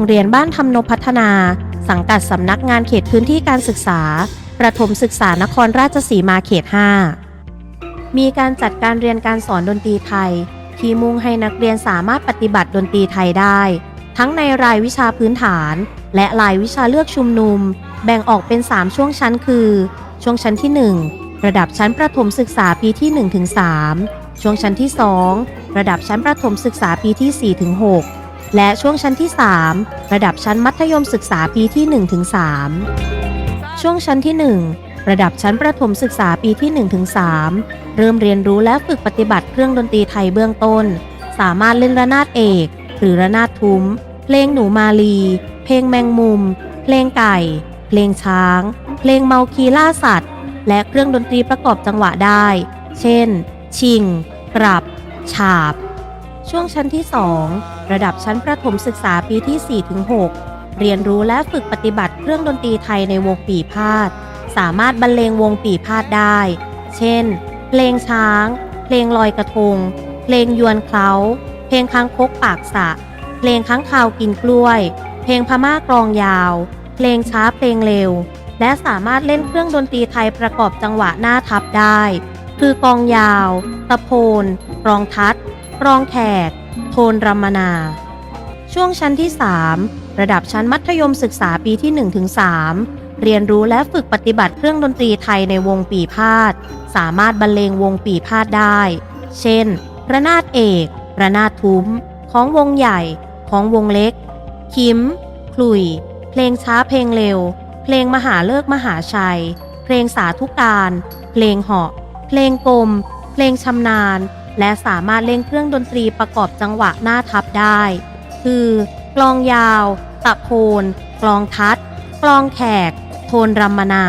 รงเรียนบ้านทำนบพัฒนา สังกัดสำนักงานเขตพื้นที่การศึกษา ประถมศึกษานครราชสีมาเขต 5 มีการจัดการเรียนการสอนดนตรีไทย ที่มุ่งให้นักเรียนสามารถปฏิบัติดนตรีไทยได้ ทั้งในรายวิชาพื้นฐาน และรายวิชาเลือกชุมนุม แบ่งออกเป็น 3 ช่วงชั้นคือ ช่วงชั้นที่ 1 ระดับชั้นประถมศึกษาปีที่ 1-3 ช่วงชั้นที่ 2 ระดับชั้นประถมศึกษาปีที่ 4-6 และช่วงชั้นที่ 3 ระดับชั้นมัธยมศึกษาปีที่ 1-3 ช่วงชั้นที่ 1 ระดับชั้นประถมศึกษาปีที่ 1-3 เริ่มเรียนรู้และฝึกปฏิบัติเครื่องดนตรีไทยเบื้องต้น สามารถเล่นระนาดเอก หรือระนาดทุ้ม เพลงหนูมาลี เพลงแมงมุม เพลงไก่ เพลงช้าง เพลงเมาคีล่าสัตว์ และเครื่องดนตรีประกอบจังหวะได้ เช่น ชิง กรับ ฉาบ ช่วงชั้นที่ 2 ระดับชั้นประถมศึกษาปีที่ 4-6 เรียนรู้และฝึกปฏิบัติเครื่องดนตรีไทยในวงปีพาด สามารถบรรเลงวงปีพาดได้ เช่น เพลงช้าง เพลงลอยกระทง เพลงยวนเคล้า เพลงค้างคกปากสะ เพลงค้างคาวกินกล้วย เพลงพม่ากลองยาว เพลงช้าเพลงเร็ว และสามารถเล่นเครื่องดนตรีไทยประกอบจังหวะหน้าทับได้ คือกองยาว ตะโพนกลองทัด กลองแขก โทนรัมมนา ช่วงชั้นที่ 3 ระดับชั้นมัธยมศึกษาปีที่ 1-3 เรียนรู้และฝึกปฏิบัติเครื่องดนตรีไทยในวงปีพาด สามารถบรรเลงวงปีพาดได้ เช่น ระนาดเอก ระนาดทุ้ม ของวงใหญ่ ของวงเล็ก คิมคลุย เพลงช้าเพลงเร็ว เพลงมหาเลิกมหาชัย เพลงสาธุการ เพลงเหาะ เพลงกลม เพลงชำนาญ และสามารถเล่นเครื่องดนตรีประกอบจังหวะหน้าทับได้ คือกลองยาว ตะโพนกลองทัดกลองแขก โทนรัมมนา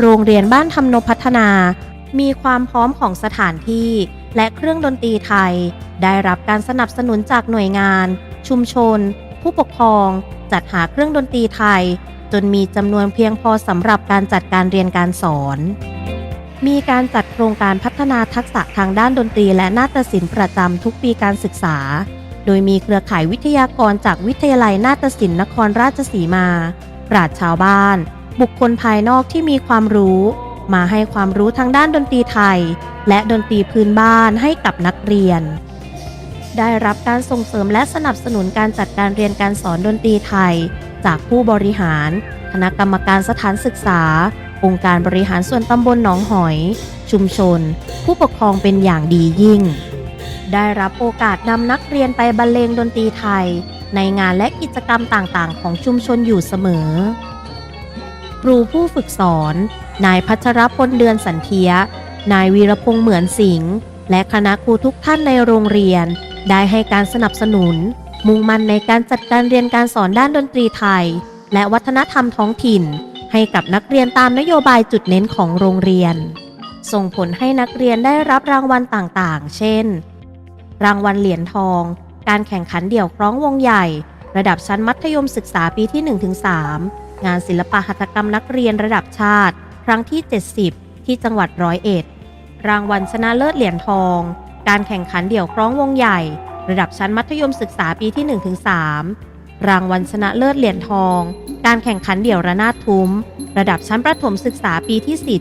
โรงเรียนบ้านทำนพัฒนา มีความพร้อมของสถานที่ และเครื่องดนตรีไทย ได้รับการสนับสนุนจากหน่วยงาน ชุมชน ผู้ปกครอง จัดหาเครื่องดนตรีไทย จนมีจำนวนเพียงพอสำหรับการจัดการเรียนการสอน มีการจัดโครงการพัฒนาทักษะทางด้านดนตรีและนาฏศิลป์ประจำทุกปีการศึกษา โดยมีเครือข่ายวิทยากรจากวิทยาลัยนาฏศิลป์นครราชสีมา ปราชชาวบ้าน บุคคลภายนอกที่มีความรู้ มาให้ความรู้ทางด้านดนตรีไทย และดนตรีพื้นบ้านให้กับนักเรียน ได้รับการส่งเสริมและสนับสนุนการจัดการเรียนการสอนดนตรีไทย จากผู้บริหาร คณะกรรมการสถานศึกษา องค์การบริหารส่วนตำบลหนองหอย ชุมชน ผู้ปกครองเป็นอย่างดียิ่ง ได้รับโอกาสนำนักเรียนไปบรรเลงดนตรีไทย ในงานและกิจกรรมต่างๆ ของชุมชนอยู่เสมอ ครูผู้ฝึกสอน นายพัชรพลเดือนสันเทีย นายวีรพงษ์เหมือนสิงห์และคณะครูทุกท่านในโรงเรียน ได้ให้การสนับสนุน มุ่งมั่นในการจัดการเรียนการสอนด้านดนตรีไทย และวัฒนธรรมท้องถิ่น ให้กับนักเรียนตามนโยบายจุดเน้นของโรงเรียน ส่งผลให้นักเรียนได้รับรางวัลต่างๆ เช่น รางวัลเหรียญทอง การแข่งขันเดี่ยวคล้องวงใหญ่ ระดับชั้นมัธยมศึกษาปีที่ 1-3 งานศิลปะหัตถกรรมนักเรียนระดับชาติ ครั้งที่ 70 ที่จังหวัดร้อยเอ็ด รางวัลชนะเลิศเหรียญทอง การแข่งขันเดี่ยวคล้องวงใหญ่ ระดับชั้นมัธยมศึกษาปีที่ 1-3 รางวัลชนะเลิศเหรียญทอง การแข่งขันเดี่ยวระนาดทุ้ม ระดับชั้นประถมศึกษาปีที่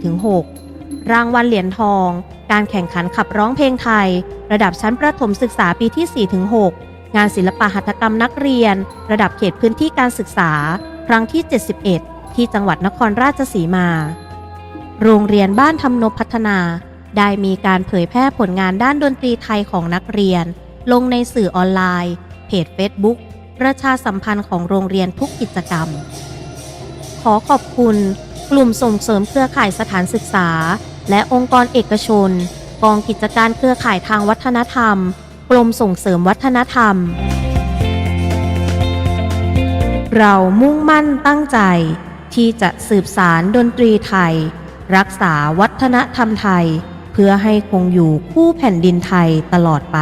4-6 รางวัลเหรียญทอง การแข่งขันขับร้องเพลงไทย ระดับชั้นประถมศึกษาปีที่ 4-6 งานศิลปะหัตถกรรมนักเรียน ระดับเขตพื้นที่การศึกษา ครั้งที่ 71 ที่จังหวัดนครราชสีมา โรงเรียนบ้านทำนบพัฒนา ได้มีการเผยแพร่ผลงานด้านดนตรีไทยของนักเรียน ลงในสื่อออนไลน์ เพจ Facebook ประชาสัมพันธ์ของโรงเรียนทุกกิจกรรม ขอขอบคุณกลุ่มส่งเสริมเครือข่ายสถานศึกษา และองค์กรเอกชน กองกิจการเครือข่ายทางวัฒนธรรม กรมส่งเสริมวัฒนธรรม เรามุ่งมั่นตั้งใจ ที่จะสืบสารดนตรีไทย รักษาวัฒนธรรมไทย เพื่อให้คงอยู่คู่แผ่นดินไทยตลอดไป